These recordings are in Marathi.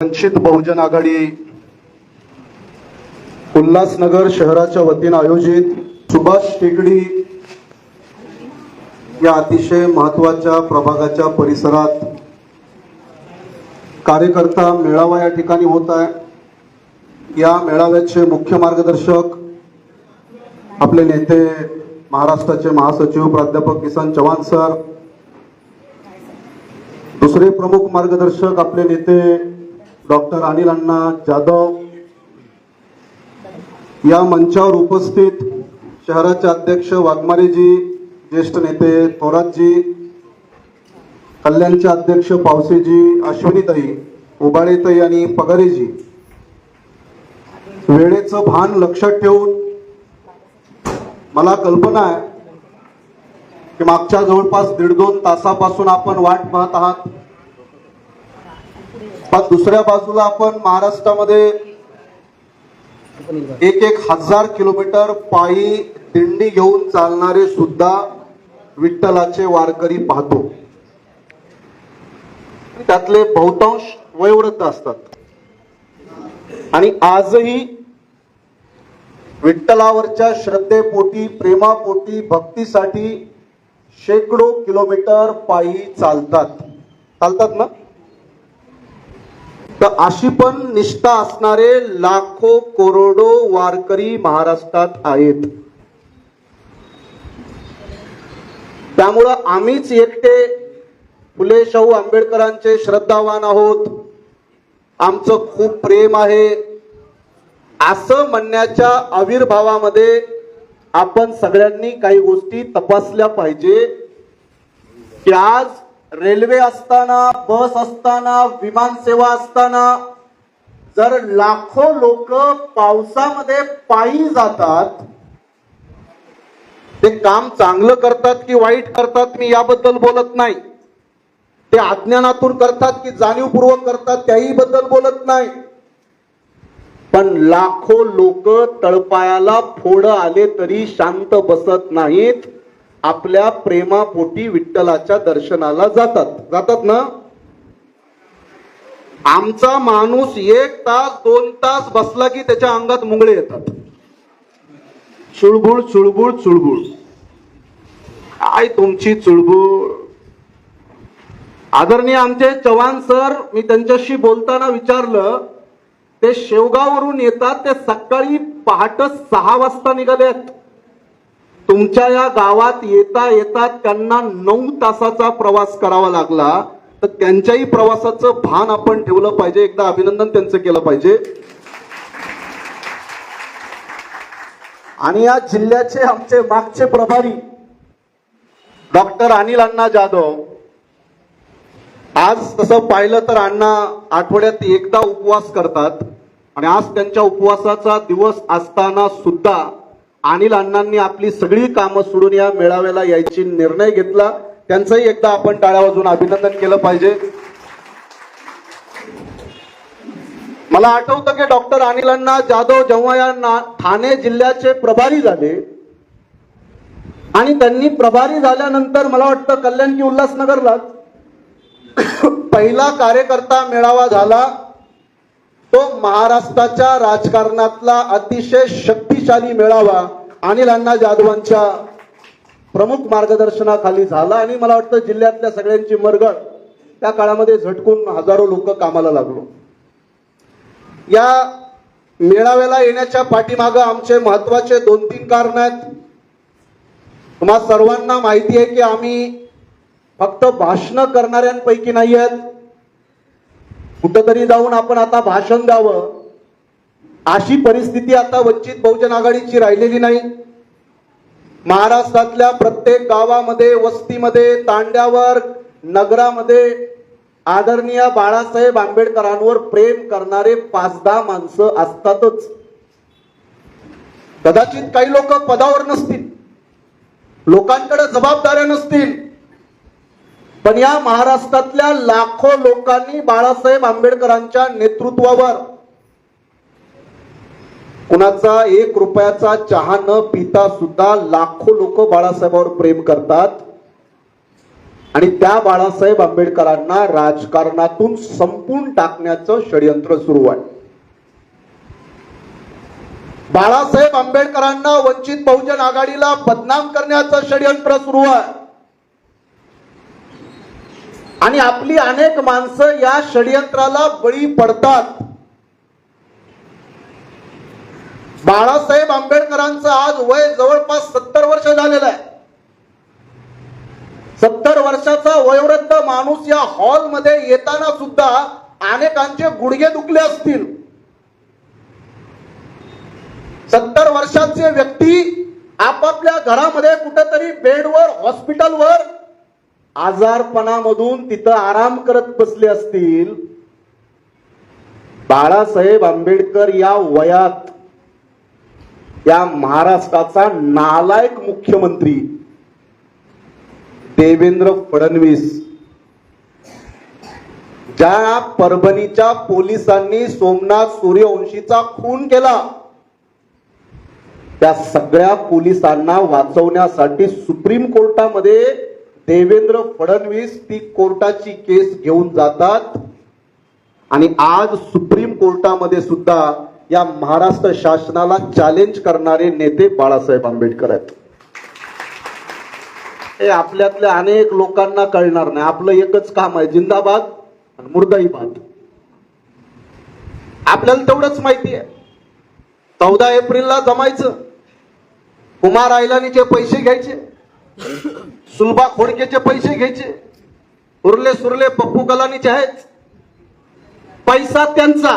वंचित बहुजन आघाडी उल्हासनगर शहराच्या वतीनं आयोजित सुभाष टेकडी या अतिशय महत्त्वाच्या प्रभागाच्या परिसरात कार्यकर्ता मेळावा या ठिकाणी होत आहे. या मेळाव्याचे मुख्य मार्गदर्शक आपले नेते महाराष्ट्राचे महासचिव प्राध्यापक किसन चव्हाण सर दुसरे प्रमुख मार्गदर्शक आपले नेते डॉक्टर अनिल अण्णा जाधव या मंचावर उपस्थित शहराचे अध्यक्ष वाघमारेजी ज्येष्ठ नेते थोरातजी कल्याणचे अध्यक्ष पावसेजी अश्विनीताई उबाळेताई आणि पगारेजी. वेळेचं भान लक्षात ठेवून मला कल्पना आहे की मागच्या जवळपास दीड दोन तासापासून आपण वाट पाहत आहात. पण दुसऱ्या बाजूला आपण महाराष्ट्रामध्ये एक एक हजार किलोमीटर पायी दिंडी घेऊन चालणारे सुद्धा विठ्ठलाचे वारकरी पाहतो. त्यातले बहुतांश वयोवृद्ध असतात. आणि आजही विठ्ठलावरच्या श्रद्धेपोटी प्रेमापोटी भक्तीसाठी शेकडो किलोमीटर पायी चालतात. चालतात ना? तर अशी पण निष्ठा असणारे लाखो करोडो वारकरी महाराष्ट्रात आहेत. त्यामुळं आम्हीच एकटे फुले शाहू आंबेडकरांचे श्रद्धावान आहोत. आमचं खूप प्रेम आहे. असं म्हणण्याच्या आविर्भावामध्ये आपण सगळ्यांनी काही गोष्टी तपासल्या पाहिजे की आज रेल्वे असताना बस असताना विमान सेवा असताना जर लाखो लोक पावसामध्ये पायी जातात ते काम चांगलं करतात की वाईट करतात मी याबद्दल बोलत नाही. ते अज्ञानातून करतात की जाणीवपूर्वक करतात त्याही बद्दल बोलत नाही. पण लाखो लोक तळपायाला फोड आले तरी शांत बसत नाहीत. आपल्या प्रेमापोटी विठ्ठलाच्या दर्शनाला जातात. जातात ना? आमचा माणूस एक तास दोन तास बसला की त्याच्या अंगात मुंगळे येतात. चुळबुळ चुळबुळ चुळबुळ. आय तुमची चुळबुळ? आदरणीय आमचे चव्हाण सर मी त्यांच्याशी बोलताना विचारलं ते शेवगाववरून येतात ते सकाळी पहाट सहा वाजता निघाले आहेत. तुमच्या या गावात येता येता त्यांना नऊ तासाचा प्रवास करावा लागला. तर त्यांच्याही प्रवासाचं भान आपण ठेवलं पाहिजे. एकदा अभिनंदन त्यांचं केलं पाहिजे. आणि या जिल्ह्याचे आमचे मागचे प्रभारी डॉक्टर अनिल अण्णा जाधव आज तसं पाहिलं तर अण्णा आठवड्यात एकदा उपवास करतात. आणि आज त्यांच्या उपवासाचा दिवस असताना सुद्धा अनिल अण्णांनी आपली सगळी कामं सोडून या मेळाव्याला यायची निर्णय घेतला. त्यांचंही एकदा आपण टाळ्या वाजून अभिनंदन केलं पाहिजे. मला आठवतं की डॉक्टर अनिल अण्णा जाधव जेव्हा या ठाणे जिल्ह्याचे प्रभारी झाले आणि त्यांनी प्रभारी झाल्यानंतर मला वाटतं कल्याण की उल्हासनगरला पहिला कार्यकर्ता मेळावा झाला. तो महाराष्ट्राच्या राजकारणातला अतिशय शक्तिशाली मेळावा अनिल अण्णा जाधवांच्या प्रमुख मार्गदर्शनाखाली झाला आणि मला वाटतं जिल्ह्यातल्या सगळ्यांची मरगळ त्या काळामध्ये झटकून हजारो लोक कामाला लागलो. या मेळाव्याला येण्याच्या पाठीमागं आमचे महत्त्वाचे दोन तीन कारण आहेत. तुम्हा सर्वांना माहिती आहे की आम्ही फक्त भाषणं करणाऱ्यांपैकी नाही आहेत कुठंतरी जाऊन आपण आता भाषण द्यावं. अशी परिस्थिती आता वंचित बहुजन आघाडीची राहिलेली नाही. महाराष्ट्रातल्या प्रत्येक गावामध्ये वस्तीमध्ये तांड्यावर नगरामध्ये आदरणीय बाळासाहेब आंबेडकरांवर प्रेम करणारे पाच दहा माणसं असतातच. कदाचित काही लोक पदावर नसतील. लोकांकडे जबाबदाऱ्या नसतील. पण या महाराष्ट्रातल्या लाखो लोकांनी बाळासाहेब आंबेडकरांच्या नेतृत्वावर कुणाचा एक रुपयाचा चहा न पिता सुद्धा लाखो लोक बाळासाहेबांवर प्रेम करतात. आणि त्या बाळासाहेब आंबेडकरांना राजकारणातून संपून टाकण्याचं षडयंत्र सुरू आहे. बाळासाहेब आंबेडकरांना वंचित बहुजन आघाडीला बदनाम करण्याचं षडयंत्र सुरू आहे. आणि आपली अनेक माणसं या षडयंत्राला बळी पडतात. बाळासाहेब आंबेडकरांचं आज वय जवळपास सत्तर वर्ष झालेलं आहे. सत्तर वर्षाचा वयोवृद्ध माणूस या हॉलमध्ये येताना सुद्धा अनेकांचे गुडघे दुखले असतील. सत्तर वर्षाचे व्यक्ती आपापल्या घरामध्ये कुठेतरी बेडवर हॉस्पिटलवर आजारपणामधून तिथं आराम करत बसले असतील बाळासाहेब आंबेडकर या वयात या महाराष्ट्राचा नालायक मुख्यमंत्री देवेंद्र फडणवीस. ज्या परभणीच्या पोलिसांनी सोमनाथ सूर्यवंशीचा खून केला त्या सगळ्या पोलिसांना वाचवण्यासाठी सुप्रीम कोर्टामध्ये देवेंद्र फडणवीस ती कोर्टाची केस घेऊन जातात. आणि आज सुप्रीम कोर्टामध्ये सुद्धा या महाराष्ट्र शासनाला चॅलेंज करणारे नेते बाळासाहेब आंबेडकर आहेत. हे आपल्यातल्या अनेक लोकांना कळणार नाही. आपलं एकच काम आहे जिंदाबाद आणि मुर्दाईबाद. आपल्याला तेवढंच माहिती आहे. चौदा एप्रिलला जमायचं. कुमार आयलानीचे पैसे घ्यायचे. सुलभा खोडकेचे पैसे घ्यायचे. उरले सुरले पप्पू कलानीचे आहेत. पैसा त्यांचा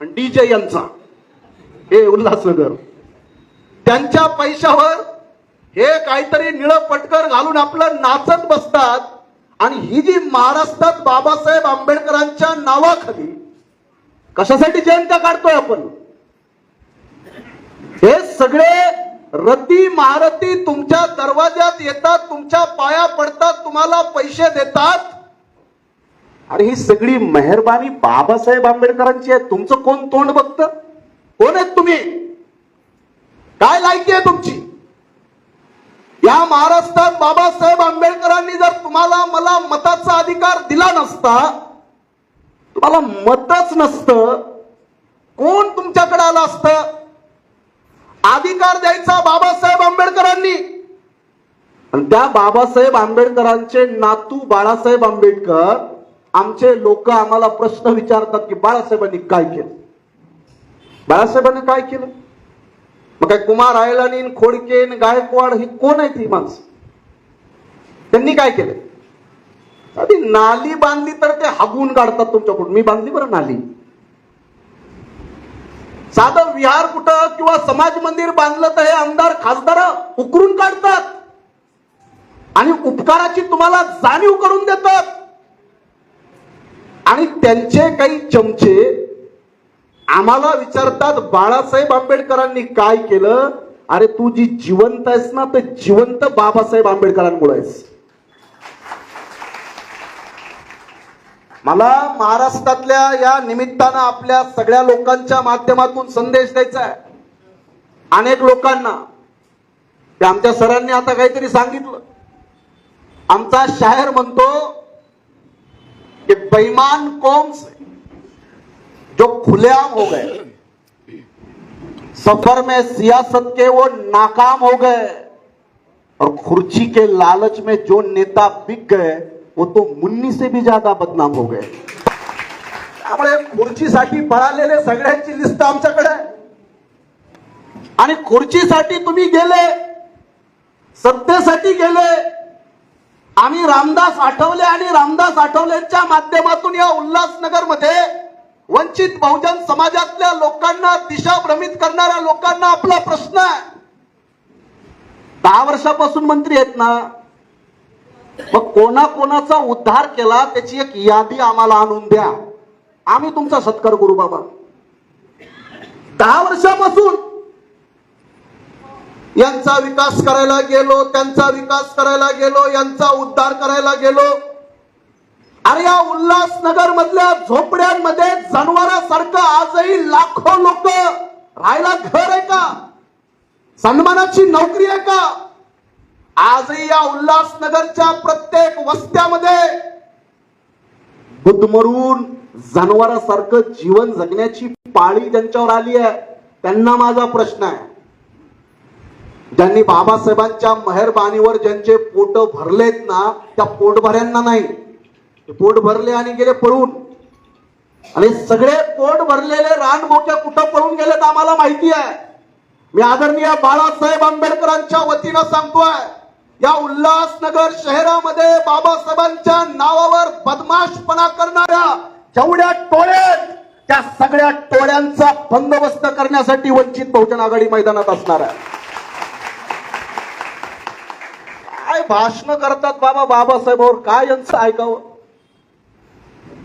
आणि डीजे यांचा. हे उल्हासनगर. त्यांच्या पैशावर हे काहीतरी निळं पटकर घालून आपलं नाचत बसतात आणि ही जी महाराष्ट्रात बाबासाहेब आंबेडकरांच्या नावाखाली कशासाठी जयंत्या काढतोय आपण? हे सगळे रती महारथी तुमच्या दरवाज्यात येतात तुमच्या पाया पडतात तुम्हाला पैसे देतात. आणि ही सगळी मेहरबानी बाबासाहेब आंबेडकरांची आहे. तुमचं कोण तोंड बघतं? कोण आहेत तुम्ही? काय लायकी आहे तुमची? या महाराष्ट्रात बाबासाहेब आंबेडकरांनी जर तुम्हाला मला मताचा अधिकार दिला नसता तुम्हाला मतच नसतं. कोण तुमच्याकडे आलं असतं? अधिकार द्यायचा बाबासाहेब आंबेडकरांनी. आणि त्या बाबासाहेब आंबेडकरांचे नातू बाळासाहेब आंबेडकर आमचे लोक आम्हाला प्रश्न विचारतात की बाळासाहेबांनी काय केलं? बाळासाहेबांनी काय केलं? मग काय कुमार आयलानीन खोडकेन गायकवाड ही कोण आहेत ही माणसं? त्यांनी काय केलं? नाली बांधली तर ते हागून काढतात तुमच्याकडून. मी बांधली बरं नाली. साधं विहार कुठं किंवा समाज मंदिर बांधलं तर हे आमदार खासदार उकरून काढतात. आणि उपकाराची तुम्हाला जाणीव करून देतात. आणि त्यांचे काही चमचे आम्हाला विचारतात बाळासाहेब आंबेडकरांनी काय केलं? अरे तू जी जिवंत आहेस ना ते जिवंत बाबासाहेब आंबेडकरांमुळे आहेस. मला महाराष्ट्रातल्या या निमित्तानं आपल्या सगळ्या लोकांच्या माध्यमातून संदेश द्यायचा आहे. अनेक लोकांना ते आमच्या सरांनी आता काहीतरी सांगितलं. आमचा शायर म्हणतो की बैमान कौम से जो खुलेआम हो गए सफर में सियासत के वो नाकाम हो गए और खुर्ची के लालच में जो नेता बिक गए वो तो मुन्नी से भी ज्यादा बदनाम हो गए। त्यामुळे खुर्चीसाठी पळालेले सगळ्यांची लिस्ट आमच्याकडे आहे आणि खुर्चीसाठी तुम्ही गेले सत्तेसाठी गेले आम्ही रामदास आठवले आणि रामदास आठवलेंच्या माध्यमातून या उल्हासनगरमध्ये वंचित बहुजन समाजातल्या लोकांना दिशा भ्रमित करणाऱ्या लोकांना आपला प्रश्न आहे. दहा वर्षापासून मंत्री आहेत ना मग कोणाकोणाचा उद्धार केला त्याची एक यादी आम्हाला आणून द्या. आम्ही तुमचा सत्कार करू बाबा. दहा वर्षापासून यांचा विकास करायला गेलो त्यांचा विकास करायला गेलो यांचा उद्धार करायला गेलो. अरे या उल्हासनगर मधल्या झोपड्यांमध्ये जनावरासारखं आजही लाखो लोक राहायला घर आहे का? सन्मानाची नोकरी आहे का? आजही या उल्हासनगरच्या प्रत्येक वस्त्यामध्ये बुद्धमरून जनावरासारखं जीवन जगण्याची पाळी ज्यांच्यावर आली आहे. त्यांना माझा प्रश्न आहे. ज्यांनी बाबासाहेबांच्या मेहरबानीवर ज्यांचे पोट भरलेत ना त्या पोटभऱ्यांना नाही. पोट भरले आणि गेले पळून. आणि सगळे पोट भरलेले रानबोक्या कुठं पळून गेलेत आम्हाला माहिती आहे. मी आदरणीय बाळासाहेब आंबेडकरांच्या वतीनं सांगतोय. या उल्हासनगर शहरामध्ये बाबासाहेबांच्या नावावर बदमाशपणा करणाऱ्या जेवढ्या टोळ्या त्या सगळ्या टोळ्यांचा बंदोबस्त करण्यासाठी वंचित बहुजन आघाडी मैदानात असणार आहे. काय भाषण करतात बाबा बाबासाहेबांवर काय यांचं ऐकावं?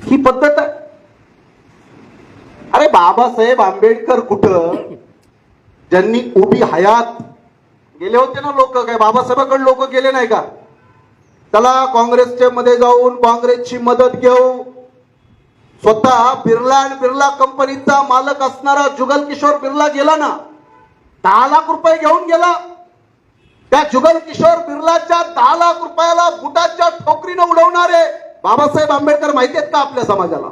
ही पद्धत आहे. अरे बाबासाहेब आंबेडकर कुठं? ज्यांनी उभी हयात गेले होते ना लोक काय बाबासाहेबांकडे लोक गेले नाही का? त्याला काँग्रेसच्या मध्ये जाऊन काँग्रेसची मदत घेऊ. स्वतः बिर्ला आणि बिर्ला कंपनीचा मालक असणारा जुगल किशोर बिर्ला गेला ना? दहा लाख रुपये घेऊन गेला. त्या जुगल किशोर बिर्लाच्या दहा लाख रुपयाला बुटाच्या ठोकरीनं उडवणारे बाबासाहेब आंबेडकर माहिती आहेत का आपल्या समाजाला?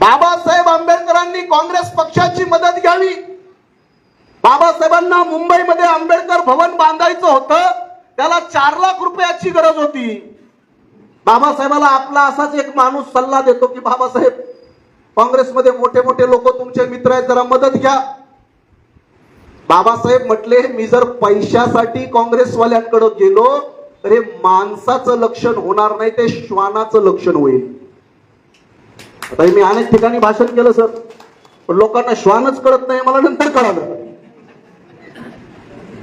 बाबासाहेब आंबेडकरांनी काँग्रेस पक्षाची मदत घ्यावी. बाबासाहेबांना मुंबईमध्ये आंबेडकर भवन बांधायचं होतं. त्याला चार लाख रुपयाची गरज होती. बाबासाहेबाला आपला असाच एक माणूस सल्ला देतो की बाबासाहेब काँग्रेसमध्ये मोठे मोठे लोक तुमचे मित्र आहेत जरा मदत घ्या. बाबासाहेब म्हटले मी जर पैशासाठी काँग्रेसवाल्यांकडे गेलो तर हे माणसाचं लक्षण होणार नाही ते श्वानाचं लक्षण होईल. आता मी अनेक ठिकाणी भाषण केलं सर. पण लोकांना श्वानच कळत नाही मला नंतर कळालं.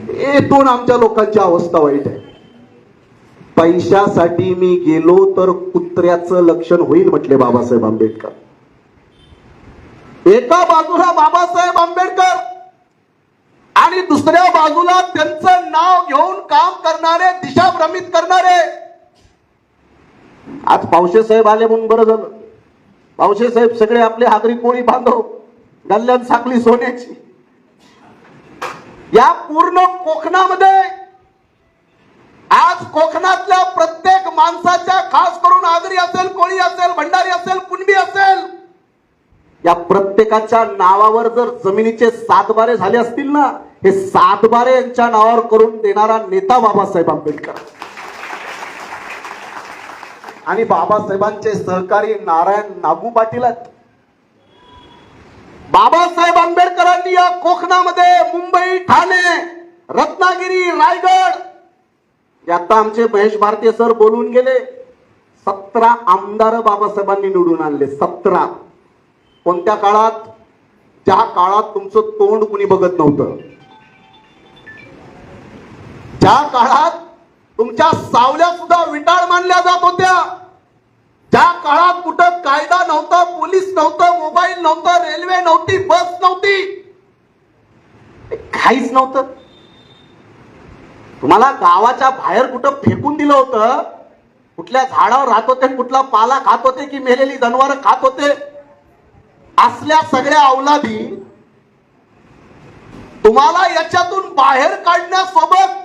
येथून आमच्या लोकांची अवस्था वाईट आहे. पैशासाठी मी गेलो तर कुत्र्याचं लक्षण होईल म्हटले बाबासाहेब आंबेडकर. एका बाजूला बाबासाहेब आंबेडकर आणि दुसऱ्या बाजूला त्यांचं नाव घेऊन काम करणारे दिशाभ्रमित करणारे. आज पावशे साहेब आले म्हणून बरं झालं. पावशे साहेब सगळे आपले हागरी कोळी बांधव गल्ल्यान साखली सोन्याची. या पूर्ण कोकणामध्ये. आज कोकणातल्या प्रत्येक माणसाच्या खास करून आगरी असेल कोळी असेल भंडारी असेल कुणबी असेल या प्रत्येकाच्या नावावर जर जमिनीचे सातबारे झाले असतील ना हे सातबारे यांच्या नावावर करून देणारा नेता बाबासाहेब आंबेडकर. आणि बाबासाहेबांचे सहकारी नारायण नागू पाटील आहेत. बाबासाहेब आंबेडकरांनी या कोकणामध्ये मुंबई ठाणे रत्नागिरी रायगड आता आमचे महेश भारतीय सर बोलून गेले सतरा आमदार बाबासाहेबांनी निवडून आणले सतरा. कोणत्या काळात? ज्या काळात तुमचं तोंड कुणी बघत नव्हतं. ज्या काळात तुमच्या सावल्या सुद्धा विटाळ मानल्या जात होत्या त्या काळात कुठं कायदा नव्हता पोलीस नव्हतं मोबाईल नव्हतं रेल्वे नव्हती बस नव्हती काहीच नव्हतं. तुम्हाला गावाच्या बाहेर कुठं फेकून दिलं होतं कुठल्या झाडावर राहत होते कुठला पाला खात होते की मेलेली जनावर खात होते असल्या सगळ्या अवलादी तुम्हाला याच्यातून बाहेर काढण्यासोबत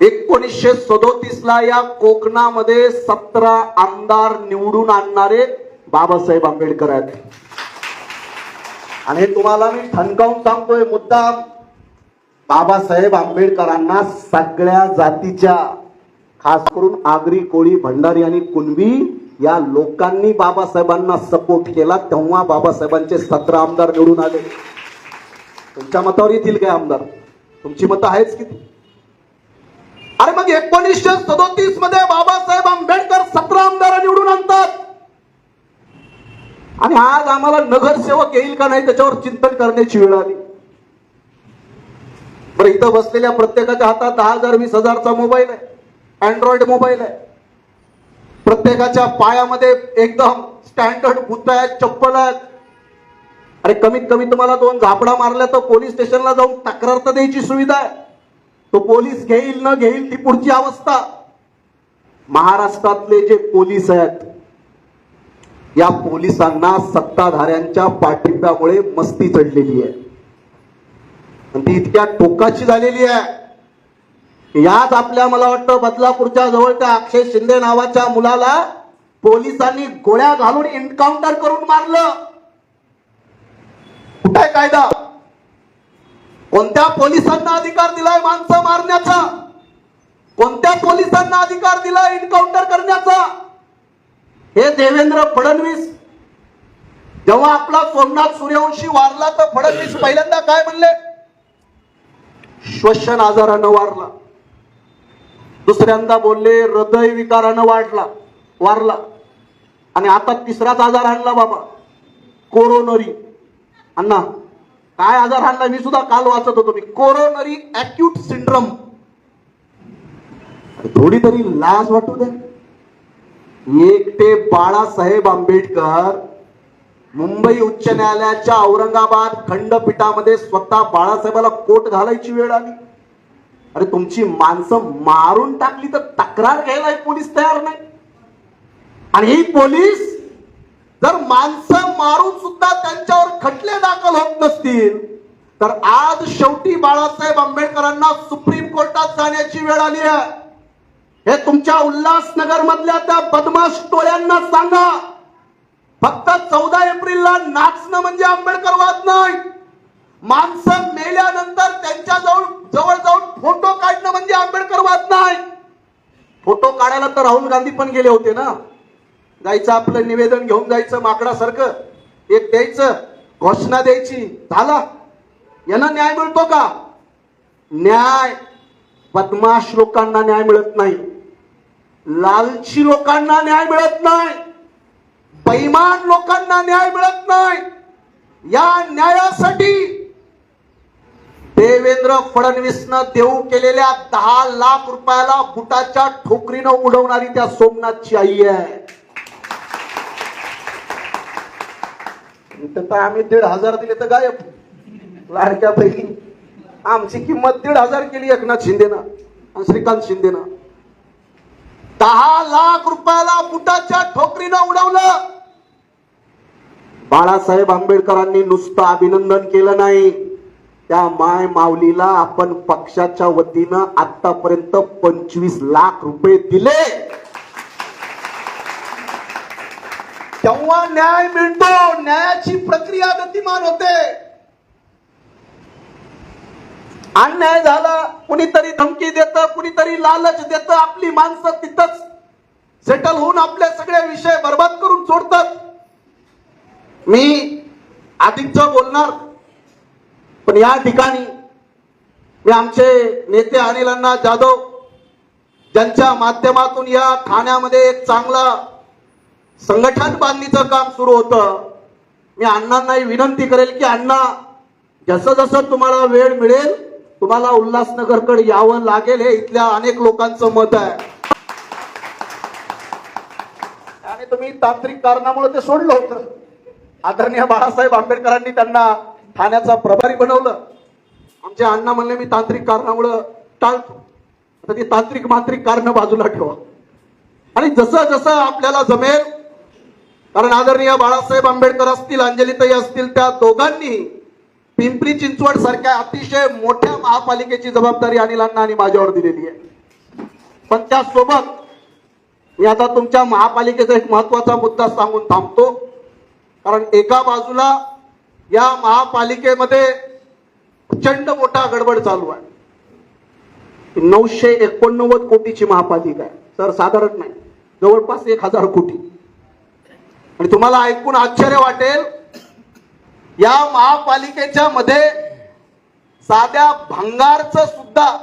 एकोणीसशे सदोतीस ला या कोकणामध्ये सतरा आमदार निवडून आणणारे बाबासाहेब आंबेडकर आहेत. आणि तुम्हाला मी ठणकावून सांगतोय मुद्दा बाबासाहेब आंबेडकरांना सगळ्या जातीच्या खास करून आगरी कोळी भंडारी आणि कुणबी या लोकांनी बाबासाहेबांना सपोर्ट केला तेव्हा बाबासाहेबांचे सतरा आमदार निवडून आले. तुमच्या मतावर येतील काय आमदार? तुमची मतं आहेच किती अरे मग एकोणीसशे सदोतीसमध्ये बाबासाहेब आंबेडकर सतरा आमदार निवडून आणतात. आणि आज आम्हाला नगरसेवक येईल का नाही त्याच्यावर चिंतन करण्याची वेळ आली. बरं इथं बसलेल्या प्रत्येकाच्या हातात दहा हजार वीस हजारचा मोबाईल आहे. अँड्रॉइड मोबाईल आहे. प्रत्येकाच्या पायामध्ये एकदम स्टँडर्ड भूत आहेत चप्पल आहेत. अरे कमीत कमी तुम्हाला दोन झापडा मारल्या तर पोलीस स्टेशनला जाऊन तक्रार तर द्यायची सुविधा आहे. तो पोलीस घेईल न घेईल ती पुढची अवस्था. महाराष्ट्रातले जे पोलीस आहेत या पोलिसांना सत्ताधाऱ्यांच्या पाठिंब्यामुळे मस्ती चढलेली आहे. आणि ती इतक्या टोकाची झालेली आहे याच आपल्या मला वाटतं बदलापूरच्या जवळच्या अक्षय शिंदे नावाच्या मुलाला पोलिसांनी गोळ्या घालून एन्काउंटर करून मारलं. कुठे कायदा? कोणत्या पोलिसांना अधिकार दिलाय माणसं मारण्याचा? कोणत्या पोलिसांना अधिकार दिलाय एन्काउंटर करण्याचा? हे देवेंद्र फडणवीस जेव्हा आपला सोमनाथ सूर्यवंशी वारला तर फडणवीस पहिल्यांदा काय म्हणले? श्वसन आजारानं वारला. दुसऱ्यांदा बोलले हृदय विकारानं वाढला वारला. आणि आता तिसराच आजार आणला बाबा कोरोनरी. अण्णा काय आजार हाणला मी सुद्धा काल वाचत होतो मी. कोरोनरी अॅक्यूट सिंड्रम थोडी तरी लाज वाटू द्या. एकटे बाळासाहेब आंबेडकर मुंबई उच्च न्यायालयाच्या औरंगाबाद खंडपीठामध्ये स्वतः बाळासाहेबाला कोट घालायची वेळ आली. अरे तुमची माणसं मारून टाकली तर तक्रार घ्यायला पोलीस तयार नाही. आणि ही पोलीस जर माणसं मारून सुद्धा त्यांच्यावर खटले दाखल होत नसतील तर आज शेवटी बाळासाहेब आंबेडकरांना सुप्रीम कोर्टात जाण्याची वेळ आली आहे. हे तुमच्या उल्हासनगर मधल्या त्या बदमाश टोळ्यांना सांगा. फक्त चौदा एप्रिलला नाचणं म्हणजे आंबेडकरवाद नाही. माणसं मेल्यानंतर त्यांच्या जवळ जवळ जाऊन फोटो काढणं म्हणजे आंबेडकरवाद नाही. फोटो काढायला तर राहुल गांधी पण गेले होते ना. जायचं आपलं निवेदन घेऊन जायचं माकडासारखं. एक द्यायचं घोषणा द्यायची झाला. यांना न्याय मिळतो का? न्याय बदमाश लोकांना न्याय मिळत नाही. लालची लोकांना न्याय मिळत नाही. बैमान लोकांना न्याय मिळत नाही. या न्यायासाठी देवेंद्र फडणवीसनं देऊ केलेल्या दहा लाख रुपयाला बुटाच्या ठोकरीनं उडवणारी त्या सोमनाथची आई आहे. तर आम्ही दीड हजार दिले तर गायब. लाडक्या पैकी आमची किंमत दीड हजार केली एकनाथ शिंदेनं आणि श्रीकांत शिंदेनं. दहा लाख रुपयाला बुटाच्या ठोकरीनं उडवलं. बाळासाहेब आंबेडकरांनी नुसतं अभिनंदन केलं नाही. त्या माय माऊलीला आपण पक्षाच्या वतीनं आतापर्यंत पंचवीस लाख रुपये दिले. तेव्हा न्याय मिळतो. न्यायाची प्रक्रिया गतिमान होते. अन्याय झाला कुणीतरी धमकी देत कुणीतरी लालच देत आपली माणसं तिथंच सेटल होऊन आपले सगळे विषय बर्बाद करून सोडतात. मी अधिकच बोलणार पण या ठिकाणी मी आमचे नेते अनिल अण्णा जाधव ज्यांच्या माध्यमातून या ठाण्यामध्ये एक चांगला संघटन बांधणीचं काम सुरू होतं. मी अण्णांनाही विनंती करेल की अण्णा जसं जसं तुम्हाला वेळ मिळेल तुम्हाला उल्हासनगरकडे यावं लागेल हे इथल्या अनेक लोकांचं मत आहे. आणि तुम्ही तांत्रिक कारणामुळे ते सोडलं होतं. आदरणीय बाळासाहेब आंबेडकरांनी त्यांना ठाण्याचा प्रभारी बनवलं. आमचे अण्णा म्हणले मी तांत्रिक कारणामुळं टाळतो. आता ती तांत्रिक मांत्रिक कारण बाजूला ठेवा. आणि जसं जसं आपल्याला जमेल कारण आदरणीय बाळासाहेब आंबेडकर असतील अंजलीताई असतील त्या दोघांनी पिंपरी चिंचवड सारख्या अतिशय मोठ्या महापालिकेची जबाबदारी अनिलांना आणि माझ्यावर दिलेली आहे. पण त्यासोबत मी आता तुमच्या महापालिकेचा एक महत्त्वाचा मुद्दा सांगून थांबतो. कारण एका बाजूला या महापालिकेमध्ये प्रचंड मोठा गडबड चालू आहे. नऊशे एकोणनव्वद कोटीची महापालिका आहे. सर साधारण नाही. जवळपास एक हजार कोटी. आणि तुम्हाला ऐकून आश्चर्य वाटेल या महापालिकेच्या मध्ये साध्या भंगारच सुद्धा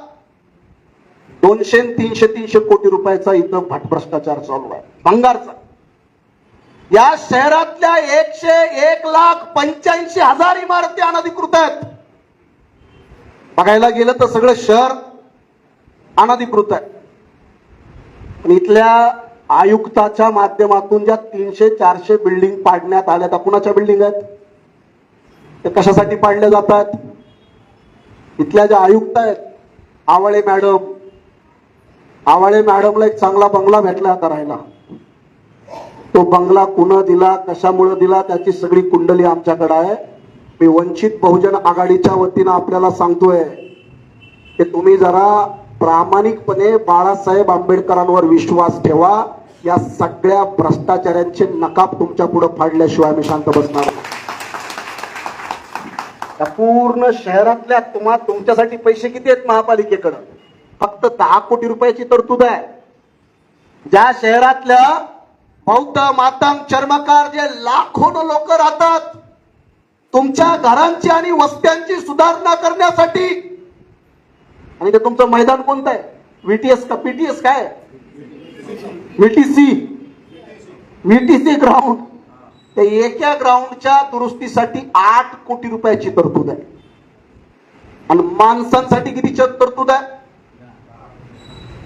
दोनशे तीनशे तीनशे कोटी रुपयाचा इथं भट भ्रष्टाचार चालू आहे. भंगारचा. या शहरातल्या एकशे एक लाख पंच्याऐंशी हजार इमारती अनधिकृत आहेत. बघायला गेलं तर सगळं शहर अनधिकृत आहे. आणि इथल्या आयुक्ताच्या माध्यमातून ज्या तीनशे चारशे बिल्डिंग पाडण्यात आल्या त्या कुणाच्या बिल्डिंग आहेत? ते कशासाठी पाडल्या जातात? इथल्या ज्या आयुक्त आहेत आवळे मॅडम आवळे मॅडमला एक चांगला बंगला भेटला आता राहायला. तो बंगला कुणं दिला कशामुळं दिला त्याची सगळी कुंडली आमच्याकडे आहे. मी वंचित बहुजन आघाडीच्या वतीनं आपल्याला सांगतोय की तुम्ही जरा प्रामाणिकपणे बाळासाहेब आंबेडकरांवर विश्वास ठेवा. या सगळ्या भ्रष्टाचाऱ्यांचे नकाब तुमच्यापुढे फाडल्याशिवाय मी शांत बसणार या पूर्ण शहरातल्या तुम्हा तुमच्यासाठी पैसे किती आहेत महापालिकेकडं? फक्त दहा कोटी रुपयाची तरतूद आहे. ज्या शहरातल्या बौद्ध मातांग चर्मकार जे लाखो लोक राहतात तुमच्या घरांची आणि वस्त्यांची सुधारणा करण्यासाठी आणि ते तुमचं मैदान कोणतं आहे? व्हीटीएस का पीटीएस काय व्हीटीसी व्हीटीसी ग्राउंड त्या एका ग्राउंडच्या दुरुस्तीसाठी आठ कोटी रुपयाची तरतूद आहे. आणि माणसांसाठी किती तरतूद आहे?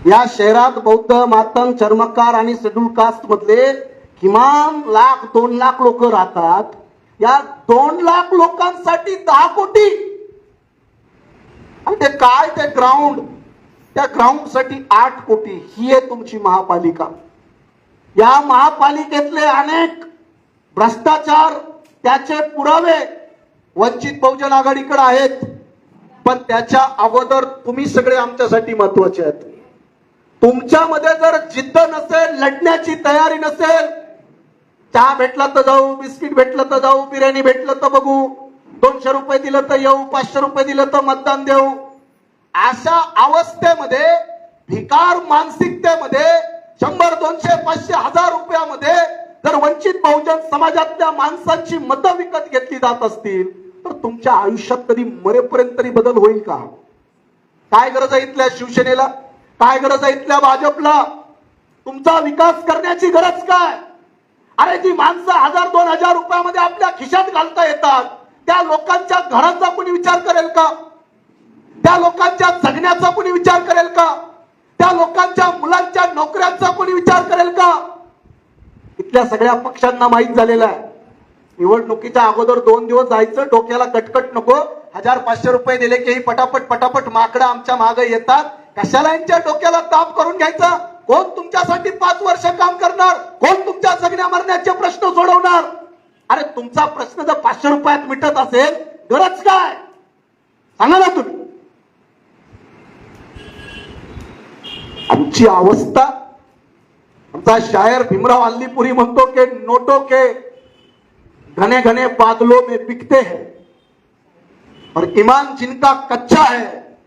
या शहरात बौद्ध मातंग चर्मकार आणि शेड्यूल कास्ट मधले किमान लाख दोन लाख लोक राहतात. या दोन लाख लोकांसाठी दहा कोटी. आणि ते काय ते ग्राउंड त्या ग्राउंडसाठी आठ कोटी ही आहे तुमची महापालिका. या महापालिकेतले अनेक भ्रष्टाचार त्याचे पुरावे वंचित बहुजन आघाडीकडे आहेत पण त्याच्या अगोदर तुम्ही सगळे आमच्यासाठी महत्त्वाचे आहेत. तुमच्यामध्ये जर जिद्द नसेल लढण्याची तयारी नसेल चहा भेटला तर जाऊ बिस्किट भेटलं तर जाऊ बिर्याणी भेटलं तर बघू दोनशे रुपये दिलं तर येऊ पाचशे रुपये दिलं तर मतदान देऊ अशा अवस्थेमध्ये भिकार मानसिकतेमध्ये शंभर दोनशे पाचशे हजार रुपयामध्ये जर वंचित बहुजन समाजातल्या माणसांची मतं विकत घेतली जात असतील तर तुमच्या आयुष्यात कधी मरेपर्यंत तरी बदल होईल का? काय गरज आहे इथल्या शिवसेनेला? काय गरज आहे इथल्या भाजपला? तुमचा विकास करण्याची गरज काय? अरे जी माणसं हजार दोन हजार रुपयामध्ये आपल्या खिशात घालता येतात त्या लोकांच्या घराचा कोणी विचार करेल का? त्या लोकांच्या जगण्याचा कोणी विचार करेल का? त्या लोकांच्या मुलांच्या नोकऱ्यांचा कोणी विचार करेल का? इथल्या सगळ्या पक्षांना माहीत झालेलं आहे. निवडणुकीच्या अगोदर दोन दिवस जायचं डोक्याला कटकट नको. हजार पाचशे रुपये दिले की ही पटापट पटापट माकडं आमच्या मागे येतात. कशाला यांच्या डोक्याला ताप करून घ्यायचा? कोण तुमच्यासाठी पाच वर्ष काम करणार? कोण तुमच्या जगण्या मरण्याचे प्रश्न सोडवणार? अरे तुमचा प्रश्न जर पाचशे रुपयात मिटत असेल गरज काय? सांगा ना तुम्ही. आमची अवस्था. शायर भीमराव अल्लीपुरी म्हणतो के नोटो के घने घने बादलों में बिकते हैं. और ईमान जिनका कच्चा है,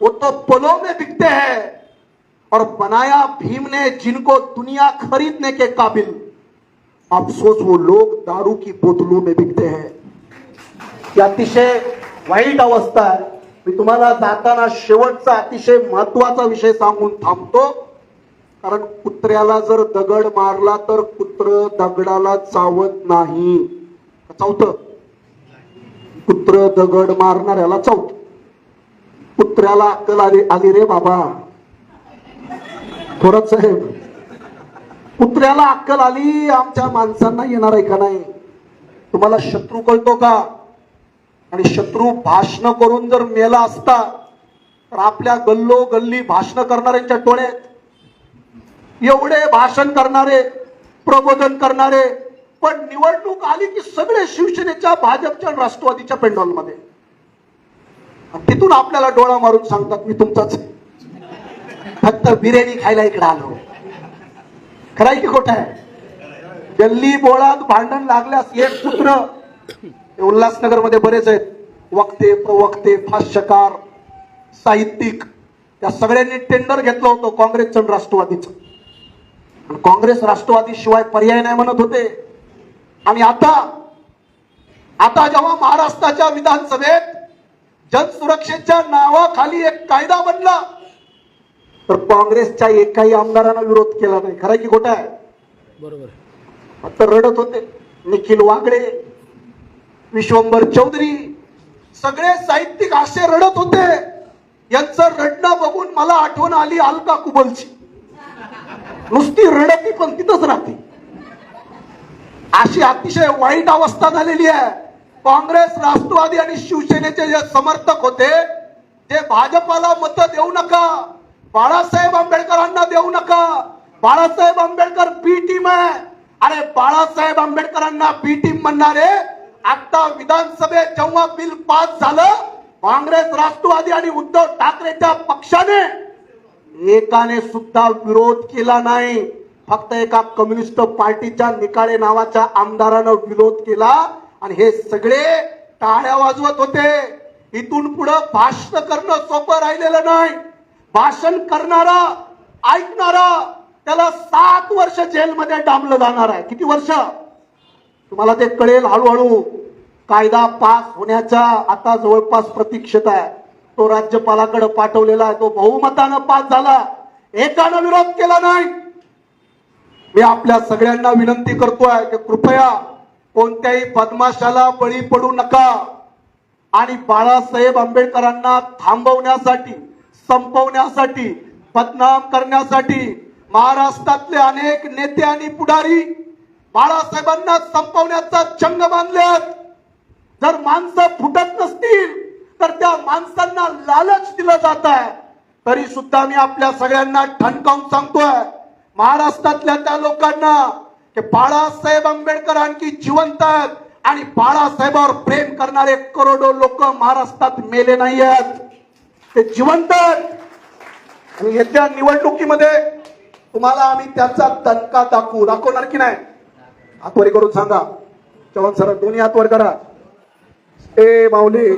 वो तो पलों में बिकते हैं. और बनाया भीम ने जिनको दुनिया खरीदने के काबिल अफसोस वो लोग दारू की बोतलों में बिकते हैं. ही अतिशय वाईट अवस्था आहे मी तुम्हाला जाताना शेवटचा अतिशय महत्त्वाचा विषय सांगून थांबतो. कारण कुत्र्याला जर दगड मारला तर कुत्र दगडाला चावत नाही. चावत. कुत्र दगड मारणाऱ्याला चावत. कुत्र्याला अक्कल आली आली रे बाबा. थोरात साहेब कुत्र्याला अक्कल आली आमच्या माणसांना येणार आहे का नाही? तुम्हाला शत्रू कळतो का? आणि शत्रू भाषण करून जर मेला असता तर आपल्या गल्लो गल्ली भाषण करणाऱ्यांच्या टोळ्यात एवढे भाषण करणारे प्रबोधन करणारे पण निवडणूक आली की सगळे शिवसेनेच्या भाजपच्या राष्ट्रवादीच्या पेंडॉलमध्ये. तिथून आपल्याला डोळा मारून सांगतात मी तुमचाच फक्त बिर्याणी खायला इकडे आलो. खराय की खोट आहे? गल्ली बोळात भांडण लागल्यास एक पुत्र उल्हासनगरमध्ये बरेच आहेत. वक्ते प्रवक्ते भाष्यकार साहित्यिक. त्या सगळ्यांनी टेंडर घेतलं होतं काँग्रेसचं आणि राष्ट्रवादीचं. काँग्रेस राष्ट्रवादी शिवाय पर्याय नाही म्हणत होते. आणि आता आता जेव्हा महाराष्ट्राच्या विधानसभेत जनसुरक्षेच्या नावाखाली एक कायदा बनला तर काँग्रेसच्या एकाही आमदारांना विरोध केला नाही. खरं की खोटा आहे? बरोबर. फक्त रडत होते. निखिल वागळे विश्वंभर चौधरी सगळे साहित्यिक असे रडत होते. यांचं रडणं बघून मला आठवण आली अलका कुबलची. नुसती रडती पण तिथंच राहते. अशी अतिशय वाईट अवस्था झालेली आहे. काँग्रेस राष्ट्रवादी आणि शिवसेनेचे जे समर्थक होते ते भाजपाला मत देऊ नका. बाळासाहेब आंबेडकरांना देऊ नका. बाळासाहेब आंबेडकर बी टीम आहे. अरे बाळासाहेब आंबेडकरांना बी टीम म्हणणारे आता विधानसभेत जेव्हा बिल पास झालं काँग्रेस राष्ट्रवादी आणि उद्धव ठाकरेच्या पक्षाने एकाने सुद्धा विरोध केला नाही. फक्त एका कम्युनिस्ट पार्टीच्या निकाळे नावाच्या आमदारानं विरोध केला आणि हे सगळे टाळ्या वाजवत होते. इथून पुढं भाषण करणं सोपं राहिलेलं नाही. भाषण करणारा ऐकणारा त्याला सात वर्ष जेलमध्ये डांबलं जाणार आहे. किती वर्ष? तुम्हाला ते कळेल हळूहळू. कायदा पास होण्याच्या आता जवळपास प्रतीक्षित आहे. तो राज्यपालाकडे पाठवलेला आहे. तो बहुमतानं पास झाला. एकानं विरोध केला नाही. मी आपल्या सगळ्यांना विनंती करतोय की कृपया कोणत्याही बदमाशाला बळी पडू नका. आणि बाळासाहेब आंबेडकरांना थांबवण्यासाठी संपवण्यासाठी बदनाम करण्यासाठी महाराष्ट्रातले अनेक नेते आणि पुढारी बाळासाहेबांना संपवण्याचा चंग बांधल्यात. जर माणसं फुटत नसतील तर त्या माणसांना लालच दिलं जात आहे. तरी सुद्धा मी आपल्या सगळ्यांना ठणकावून सांगतोय महाराष्ट्रातल्या त्या लोकांना की बाळासाहेब आंबेडकर आणखी जिवंत आहेत आणि बाळासाहेबावर प्रेम करणारे करोडो लोक महाराष्ट्रात मेले नाही आहेत ते जिवंत आहेत. आणि येत्या निवडणुकीमध्ये तुम्हाला आम्ही त्याचा दणका दाखवू. दाखवणार की नाही? हातवरी करून सांगा. चव्हाण सर दोन्ही हातवर करा. ए माऊली.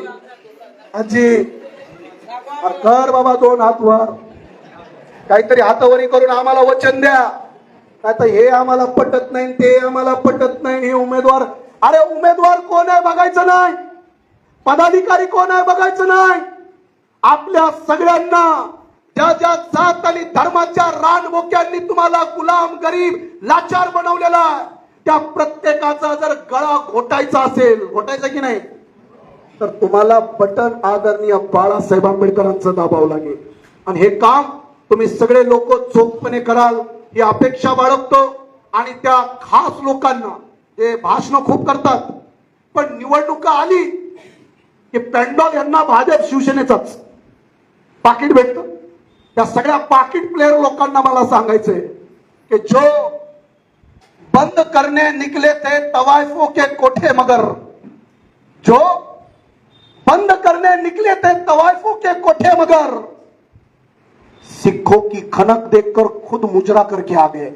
आजी. कर बाबा दोन हातवर काहीतरी हातावरी करून आम्हाला वचन द्या. काय तर हे आम्हाला पटत नाही ते आम्हाला पटत नाही हे उमेदवार. अरे उमेदवार कोण आहे बघायचं नाही. पदाधिकारी कोण आहे बघायचं नाही. आपल्या सगळ्यांना ज्या ज्या जात आणि धर्माच्या रानबोक्यांनी तुम्हाला गुलाम गरीब लाचार बनवलेला आहे. त्या प्रत्येकाचा जर गळा घोटायचा असेल घोटायचा की नाही तर तुम्हाला बटन आदरणीय बाळासाहेब आंबेडकरांचं दाबावं लागेल. आणि हे काम तुम्ही सगळे लोक चोखपणे कराल ही अपेक्षा बाळगतो. आणि त्या खास लोकांना जे भाषण खूप करतात. पण निवडणुका आली की पॅन्डॉल यांना भाजप शिवसेनेचाच पाकिट भेटत. त्या सगळ्या पाकिट प्लेयर लोकांना मला सांगायचंय की जो बंद करने निकले थे तवायफों के कोठे मगर। जो बंद करने निकले थे तवायफों के कोठे मगर। सिखों की खनक देखकर खुद मुजरा करके आ गए।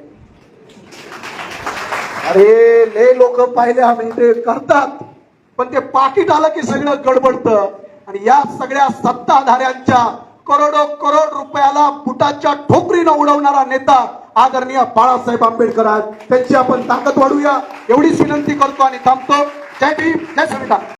अरे ले लोक पाहिले आम्ही ते करतात। पण ते पाकिट आलं की सगळं गडबडत. आणि या सगळ्या सत्ताधाऱ्यांच्या करोडो करोड रुपयाला बुटाच्या ठोकरीनं उडवणारा नेता आदरणीय बाळासाहेब आंबेडकर आहेत. त्यांची आपण ताकद वाढूया. एवढीच विनंती करतो आणि थांबतो. जय भीम जय संविधान.